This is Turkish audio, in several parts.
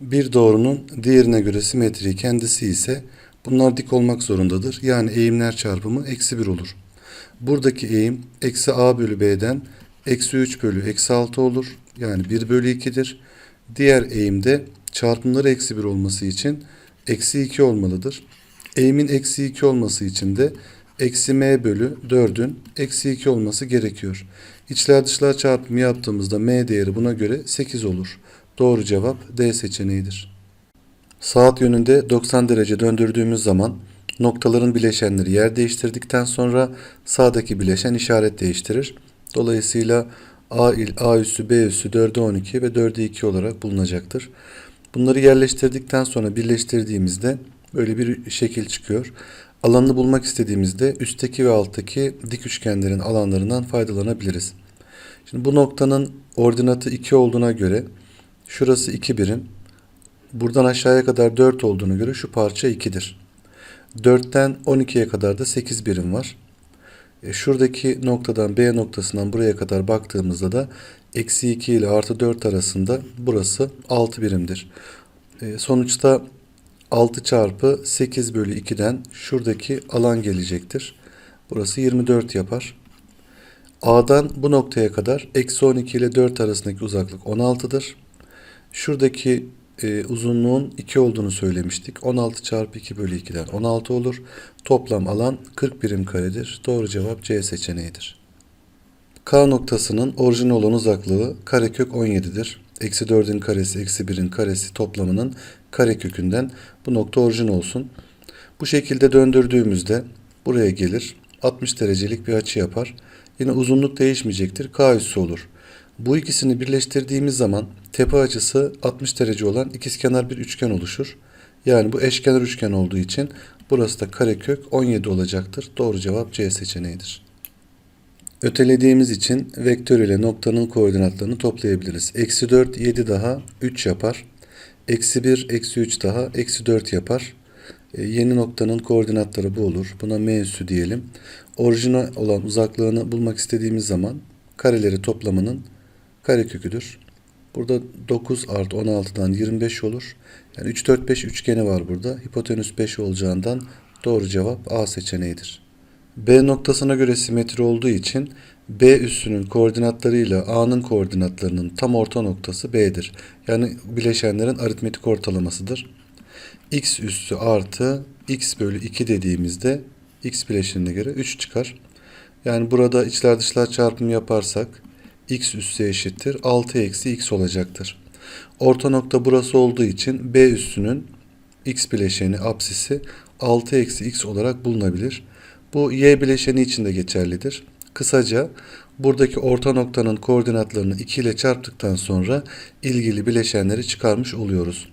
Bir doğrunun diğerine göre simetriği kendisi ise bunlar dik olmak zorundadır. Yani eğimler çarpımı eksi 1 olur. Buradaki eğim eksi a bölü b'den eksi 3 bölü eksi 6 olur. Yani 1 bölü 2'dir. Diğer eğimde çarpımları eksi 1 olması için eksi 2 olmalıdır. Eğimin eksi 2 olması için de eksi m bölü 4'ün eksi 2 olması gerekiyor. İçler dışlar çarpımı yaptığımızda m değeri buna göre 8 olur. Doğru cevap D seçeneğidir. Saat yönünde 90 derece döndürdüğümüz zaman noktaların bileşenleri yer değiştirdikten sonra sağdaki bileşen işaret değiştirir. Dolayısıyla A, il, A üssü B üssü 4'e 12 ve 4'e 2 olarak bulunacaktır. Bunları yerleştirdikten sonra birleştirdiğimizde böyle bir şekil çıkıyor. Alanını bulmak istediğimizde üstteki ve alttaki dik üçgenlerin alanlarından faydalanabiliriz. Şimdi bu noktanın ordinatı 2 olduğuna göre şurası 2 birim. Buradan aşağıya kadar 4 olduğuna göre şu parça 2'dir. 4'ten 12'ye kadar da 8 birim var. E, şuradaki noktadan B noktasından buraya kadar baktığımızda da eksi 2 ile artı 4 arasında burası 6 birimdir. E, sonuçta 6 çarpı 8 bölü 2'den şuradaki alan gelecektir. Burası 24 yapar. A'dan bu noktaya kadar eksi 12 ile 4 arasındaki uzaklık 16'dır. Şuradaki e, uzunluğun 2 olduğunu söylemiştik. 16 çarpı 2 bölü 2'den 16 olur. Toplam alan 40 birim karedir. Doğru cevap C seçeneğidir. K noktasının orijinal olan uzaklığı karekök 17'dir. Eksi 4'ün karesi eksi 1'in karesi toplamının karekökünden bu nokta orijin olsun. Bu şekilde döndürdüğümüzde buraya gelir. 60 derecelik bir açı yapar. Yine uzunluk değişmeyecektir. K üssü olur. Bu ikisini birleştirdiğimiz zaman tepe açısı 60 derece olan ikizkenar bir üçgen oluşur. Yani bu eşkenar üçgen olduğu için burası da karekök 17 olacaktır. Doğru cevap C seçeneğidir. Ötelediğimiz için vektör ile noktanın koordinatlarını toplayabiliriz. Eksi 4, 7 daha 3 yapar. Eksi 1, eksi 3 daha eksi 4 yapar. E, yeni noktanın koordinatları bu olur. Buna m üssü diyelim. Orijinal olan uzaklığını bulmak istediğimiz zaman kareleri toplamının kareköküdür. Burada 9 artı 16'dan 25 olur. Yani 3, 4, 5 üçgeni var burada. Hipotenüs 5 olacağından doğru cevap A seçeneğidir. B noktasına göre simetri olduğu için B üssünün koordinatlarıyla A'nın koordinatlarının tam orta noktası B'dir. Yani bileşenlerin aritmetik ortalamasıdır. X üssü artı X bölü 2 dediğimizde X bileşenine göre 3 çıkar. Yani burada içler dışlar çarpımı yaparsak X üssü eşittir 6 eksi X olacaktır. Orta nokta burası olduğu için B üssünün X bileşeni apsisi 6 eksi X olarak bulunabilir. Bu y bileşeni için de geçerlidir. Kısaca buradaki orta noktanın koordinatlarını 2 ile çarptıktan sonra ilgili bileşenleri çıkarmış oluyoruz.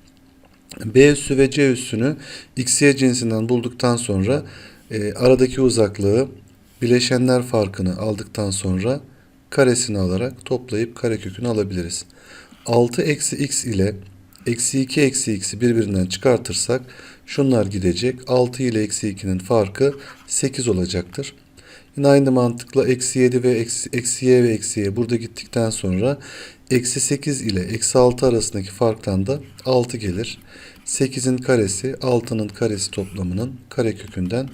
B üssü ve C üssünü xy cinsinden bulduktan sonra e, aradaki uzaklığı bileşenler farkını aldıktan sonra karesini alarak toplayıp karekökünü alabiliriz. 6 eksi x ile eksi 2 eksi x'i birbirinden çıkartırsak şunlar gidecek. 6 ile eksi 2'nin farkı 8 olacaktır. Yine aynı mantıkla eksi 7 ve eksi, eksi y ve eksi y burada gittikten sonra eksi 8 ile eksi 6 arasındaki farktan da 6 gelir. 8'in karesi 6'nın karesi toplamının karekökünden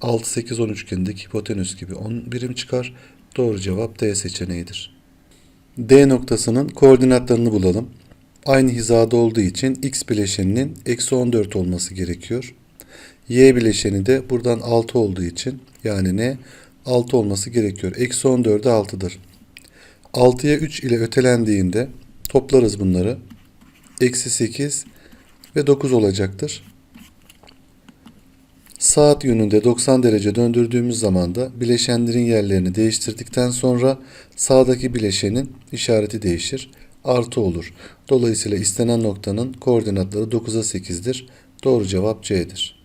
6, 8, 10 üçgenindeki hipotenüs gibi 10 birim çıkar. Doğru cevap D seçeneğidir. D noktasının koordinatlarını bulalım. Aynı hizada olduğu için x bileşeninin eksi 14 olması gerekiyor. Y bileşeni de buradan 6 olduğu için yani ne? 6 olması gerekiyor. Eksi 14'e 6'dır. 6'ya 3 ile ötelendiğinde toplarız bunları. Eksi 8 ve 9 olacaktır. Saat yönünde 90 derece döndürdüğümüz zaman da bileşenlerin yerlerini değiştirdikten sonra sağdaki bileşenin işareti değişir. Artı olur. Dolayısıyla istenen noktanın koordinatları 9'a 8'dir. Doğru cevap C'dir.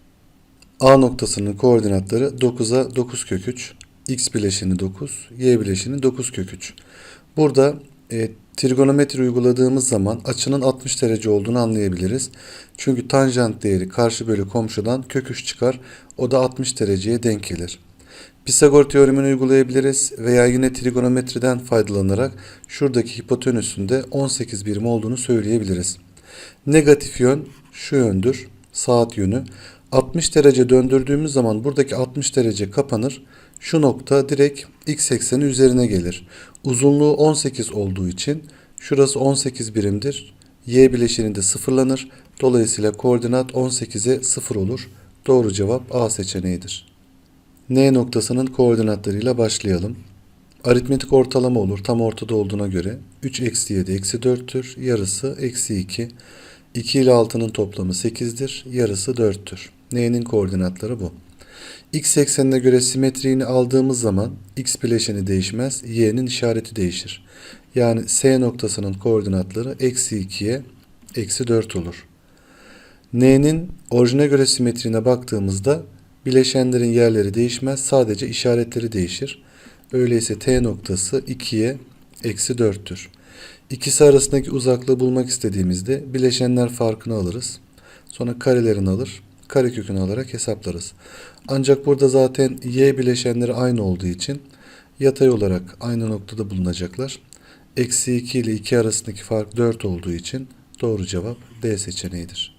A noktasının koordinatları 9'a 9 kök 3. X bileşeni 9, Y bileşeni 9 kök 3. Burada e, trigonometri uyguladığımız zaman açının 60 derece olduğunu anlayabiliriz. Çünkü tanjant değeri karşı bölü komşudan kök 3 çıkar. O da 60 dereceye denk gelir. Pisagor teoremini uygulayabiliriz veya yine trigonometriden faydalanarak şuradaki hipotenüsün de 18 birim olduğunu söyleyebiliriz. Negatif yön şu yöndür. Saat yönü. 60 derece döndürdüğümüz zaman buradaki 60 derece kapanır. Şu nokta direkt x ekseni üzerine gelir. Uzunluğu 18 olduğu için şurası 18 birimdir. Y bileşeninde sıfırlanır. Dolayısıyla koordinat 18'e 0 olur. Doğru cevap A seçeneğidir. N noktasının koordinatlarıyla başlayalım. Aritmetik ortalama olur tam ortada olduğuna göre. 3 eksi 7 eksi 4'tür. Yarısı eksi 2. 2 ile 6'nın toplamı 8'dir. Yarısı 4'tür. N'nin koordinatları bu. X eksenine göre simetriğini aldığımız zaman x bileşeni değişmez, y'nin işareti değişir. Yani S noktasının koordinatları eksi 2'ye eksi 4 olur. N'nin orijine göre simetriğine baktığımızda bileşenlerin yerleri değişmez, sadece işaretleri değişir. Öyleyse T noktası 2'ye eksi 4'tür. İkisi arasındaki uzaklığı bulmak istediğimizde bileşenler farkını alırız. Sonra karelerini alır, karekökünü alarak hesaplarız. Ancak burada zaten y bileşenleri aynı olduğu için yatay olarak aynı noktada bulunacaklar. Eksi 2 ile 2 arasındaki fark 4 olduğu için doğru cevap D seçeneğidir.